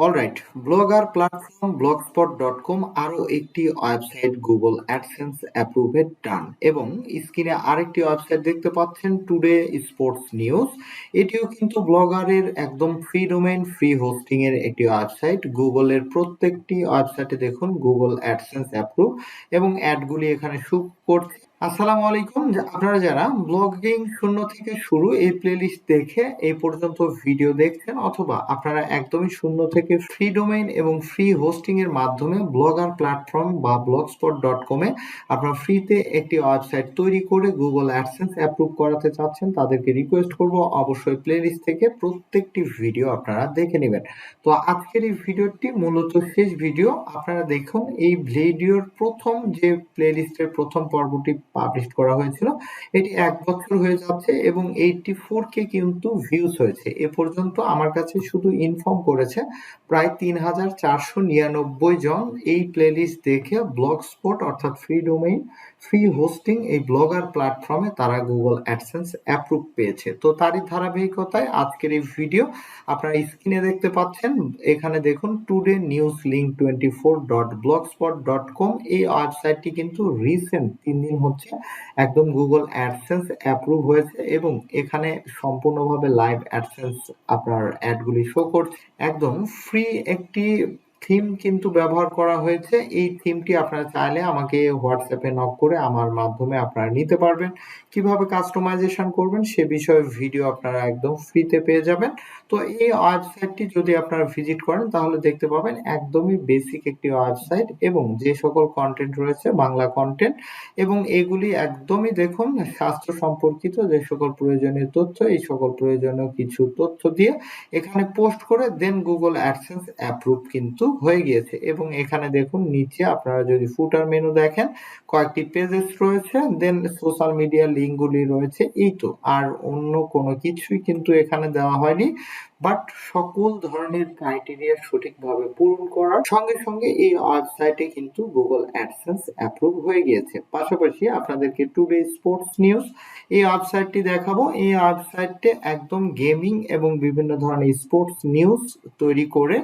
Alright blogger platform blogspot dot com আরও একটি website Google AdSense approved done এবং স্ক্রিনে আরেকটি ওয়েবসাইট দেখতে পাচ্ছেন টুডে স্পোর্টস নিউজ এটিও কিন্তু ব্লগারের একদম ফ্রি ডোমেইন ফ্রি হোস্টিং এর একটি ওয়েবসাইট গুগলের প্রত্যেকটি ওয়েবসাইটে দেখুন গুগল অ্যাডসেন্স অ্যাপ্রুভ এবং অ্যাডগুলি এখানে শুট করছে। আসসালামু আলাইকুম। আপনারা যারা ব্লগিং শূন্য থেকে শুরু এই প্লেলিস্ট দেখে এই পর্যন্ত ভিডিও দেখছেন অথবা আপনারা একদমই শূন্য থেকে ফ্রি ডোমেইন এবং ফ্রি হোস্টিং এর মাধ্যমে ব্লগার প্ল্যাটফর্ম বা ব্লগস্পট ডট কমে আপনারা ফ্রিতে একটি ওয়েবসাইট তৈরি করে গুগল অ্যাডসেন্স অ্যাপ্রুভ করাতে চাচ্ছেন, তাদেরকে রিকোয়েস্ট করব। অবশ্যই প্লেলিস্ট থেকে প্রত্যেকটি ভিডিও আপনারা দেখে নেবেন। তো আজকের এই ভিডিওটি মূলত শেষ ভিডিও আপনারা দেখুন, এই ভিডিওর প্রথম যে প্লেলিস্টের প্রথম পর্বটি পাবলিশ করা হয়েছিল। এটি এক বছর হয়ে যাচ্ছে এবং এইটি ফোর কে কিন্তু ভিউজ হয়েছে। এ পর্যন্ত আমার কাছে শুধু ইনফর্ম করেছে প্রায় তিন হাজার চারশো নিরানব্বই জন এই প্লেলিস্ট দেখে ব্লগ স্পট অর্থাৎ ফ্রি ডোমেইন ফ্রি হোস্টিং এই ব্লগার প্ল্যাটফর্মে তারা গুগল অ্যাডসেন্স অ্যাপ্রুভ পেয়েছে। তো তারই ধারাবাহিকতায় আজকের এই ভিডিও আপনারা স্ক্রিনে দেখতে পাচ্ছেন। এখানে দেখুন today news link twenty four dot blog spot dot com এই ওয়েবসাইটটি কিন্তু রিসেন্ট তিন দিন হচ্ছে একদম গুগল অ্যাডসেন্স অ্যাপ্রুভ হয়েছে এবং এখানে সম্পূর্ণভাবে লাইভ অ্যাডসেন্স আপনার অ্যাডগুলি শো করছে। একদম ফ্রি একটি থিম কিন্তু ব্যবহার করা হয়েছে। এই থিমটি আপনারা চাইলে আমাকে হোয়াটসঅ্যাপে নক করে আমার মাধ্যমে আপনারা নিতে পারবেন। কীভাবে কাস্টমাইজেশন করবেন সে বিষয়ে ভিডিও আপনারা একদম ফ্রিতে পেয়ে যাবেন। তো এই ওয়েবসাইটটি যদি আপনারা ভিজিট করেন, তাহলে দেখতে পাবেন একদমই বেসিক একটি ওয়েবসাইট এবং যে সকল কন্টেন্ট রয়েছে, বাংলা কন্টেন্ট এবং এগুলি একদমই দেখুন স্বাস্থ্য সম্পর্কিত যে সকল প্রয়োজনীয় তথ্য, এই সকল প্রয়োজনীয় কিছু তথ্য দিয়ে এখানে পোস্ট করে দেন গুগল অ্যাডসেন্স অ্যাপ্রুভ কিন্তু হয়ে গিয়েছে। এবং এখানে দেখুন, নিচে আপনারা যদি ফুটার মেনু দেখেন, কয়েকটি পেজেস রয়েছে দেন সোশ্যাল মিডিয়া লিঙ্কগুলি রয়েছে, এই তো। আর অন্য কোনো কিছুই কিন্তু এখানে দেওয়া হয়নি। বাট সকল ধরনের ক্রাইটেরিয়া সঠিকভাবে পূরণ করার সঙ্গে সঙ্গে এই ওয়েবসাইটে কিন্তু গুগল অ্যাডসেন্স অ্যাপ্রুভ হয়ে গিয়েছে। পাশাপাশি আপনাদেরকে টুডে স্পোর্টস নিউজ এই ওয়েবসাইটটি দেখাবো। এই ওয়েবসাইটটি একদম গেমিং এবং বিভিন্ন ধরনের স্পোর্টস নিউজ তৈরি করে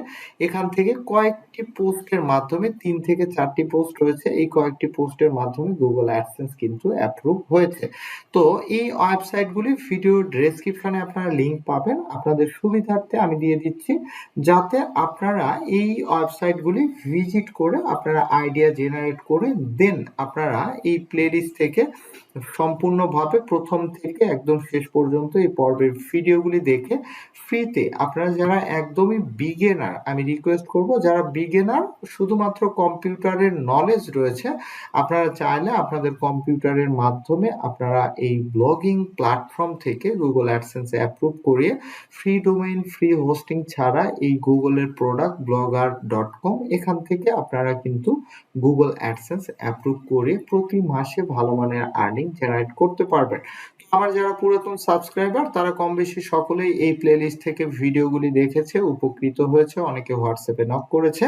এখান থেকে কয়েকটি পোস্টের মাধ্যমে, তিন থেকে চারটি পোস্ট রয়েছে, এই কয়েকটি পোস্টের মাধ্যমে গুগল অ্যাডসেন্স কিন্তু অ্যাপ্রুভ হয়েছে। তো এই ওয়েবসাইটগুলি ভিডিও ডেসক্রিপশনে আপনারা লিঙ্ক পাবেন। আপনাদের সুবিধার্থে আমি দিয়ে দিচ্ছি। যাতে আপনারা এই ওয়েবসাইটগুলি ভিজিট করে আপনারা আইডিয়া জেনারেট করে দেন আপনারা এই প্লেলিস্ট থেকে সম্পূর্ণভাবে প্রথম থেকে একদম শেষ পর্যন্ত এই পর্বের ভিডিওগুলি দেখে ফ্রিতে আপনারা যারা একদমই বিগেনার আমি রিকোয়েস্ট করব যারা বিগেনার শুধুমাত্র কম্পিউটারের নলেজ রয়েছে, আপনারা চাইলে আপনাদের কম্পিউটারের মাধ্যমে আপনারা এই ব্লগিং প্ল্যাটফর্ম থেকে গুগল অ্যাডসেন্স অ্যাপ্রুভ করিয়ে ফ্রি ডোমেইন ফ্রি হোস্টিং ছাড়া এই গুগলের প্রোডাক্ট ব্লগার ডট কম এখান থেকে আপনারা কিন্তু গুগল অ্যাডসেন্স অ্যাপ্রুভ করে প্রতি মাসে ভালো মানের আর্নিং জেনারেট করতে পারবেন। আমার যারা পুরাতন সাবস্ক্রাইবার তারা কম বেশি সকলেই এই প্লেলিস্ট থেকে ভিডিওগুলি দেখেছে, উপকৃত হয়েছে, অনেকে হোয়াটসঅ্যাপে নক করেছে।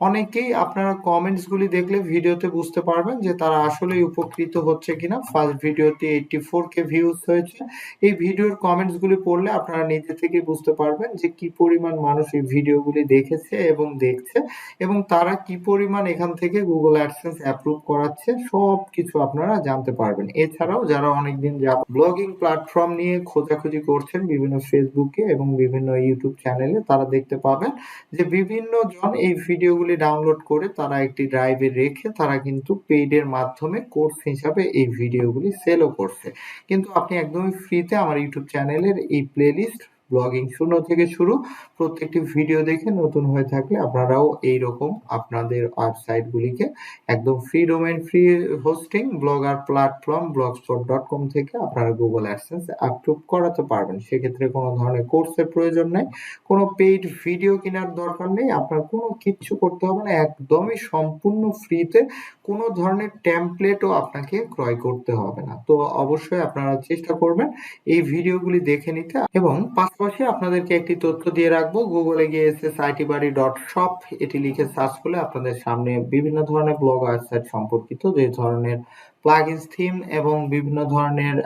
অনেকেই আপনারা কমেন্টস গুলি দেখলে ভিডিওতে বুঝতে পারবেন যে তারা আসলেই উপকৃত হচ্ছে কিনা। ফার্স্ট ভিডিওতে এইটটি ফোর কে ভিউজ হয়েছে। এই ভিডিওর কমেন্টস গুলি পড়লে আপনারা নিজে থেকে বুঝতে পারবেন যে কি পরিমাণ মানুষ এই ভিডিওগুলি দেখেছে এবং দেখছে এবং তারা কি পরিমাণ এখান থেকে গুগল অ্যাডসেন্স অ্যাপ্রুভ করাচ্ছে সব কিছু আপনারা জানতে পারবেন। এছাড়াও যারা অনেকদিন যা ব্লগিং প্ল্যাটফর্ম নিয়ে খোঁজাখুঁজি করছেন বিভিন্ন ফেসবুকে এবং বিভিন্ন ইউটিউব চ্যানেলে তারা দেখতে পাবেন যে বিভিন্ন জন এই ভিডিওগুলি ডাউনলোড করে তারা একটি ড্রাইভে রেখে তারা কিন্তু পেইডের মাধ্যমে কোর্স হিসাবে এই ভিডিওগুলি সেলও করছে। কিন্তু আপনি একদমই ফ্রিতে আমার ইউটিউব চ্যানেলের এই প্লেলিস্ট ব্লগিং শূন্য থেকে শুরু। প্রত্যেকটি ভিডিও দেখে নতুন হয়ে থাকলে আপনারাও এই রকম আপনাদের ওয়েবসাইটগুলিকে একদম free domain free hosting blogger platform blogspot dot com থেকে আপনারা গুগল অ্যাডসেন্স অ্যাপ্রুভ করাতে পারবেন। সেক্ষেত্রে কোনো ধরনের কোর্সের প্রয়োজন নেই। কোনো পেইড ভিডিও কেনার দরকার নেই। আপনার কোনো কিচ্ছু করতে হবে না। একদমই সম্পূর্ণ ফ্রিতে কোনো ধরনের টেমপ্লেটও আপনাকে ক্রয় করতে হবে না। তো অবশ্যই আপনারা চেষ্টা করবেন এই ভিডিওগুলি দেখে নিতে এবং পাশাপাশি পাশাপাশি আপনাদেরকে একটি তথ্য দিয়ে রাখব। গুগলে গিয়ে এসএস আইটি বাড়ি ডট শপ এটি লিখে সার্চ করলে আপনাদের সামনে বিভিন্ন ধরনের ব্লগ ওয়েবসাইট সম্পর্কিত যে ধরনের প্লাগইনস থিম এবং বিভিন্ন ধরনের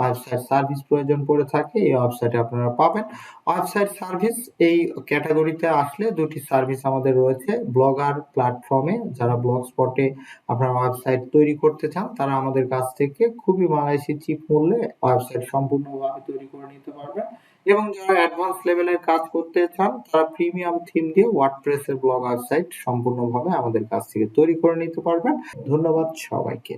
ওয়েবসাইট সার্ভিস প্রয়োজন পড়ে থাকে, এই ওয়েবসাইটে আপনারা পাবেন। ওয়েবসাইট সার্ভিস এই ক্যাটাগরিতে আসলে দুটি সার্ভিস আমাদের রয়েছে। ব্লগার প্ল্যাটফর্মে যারা ব্লগ স্পটে আপনার ওয়েবসাইট তৈরি করতে চান, তারা আমাদের কাছ থেকে খুবই বাংলাদেশি চিপ মূল্যে ওয়েবসাইট সম্পূর্ণভাবে তৈরি করে নিতে পারবেন। এবং যারা অ্যাডভান্স লেভেলের কাজ করতে চান, তারা প্রিমিয়াম থিম দিয়ে ওয়ার্ডপ্রেসের ব্লগ ওয়েবসাইট সম্পূর্ণভাবে আমাদের কাছ থেকে তৈরি করে নিতে পারবেন। ধন্যবাদ সবাইকে।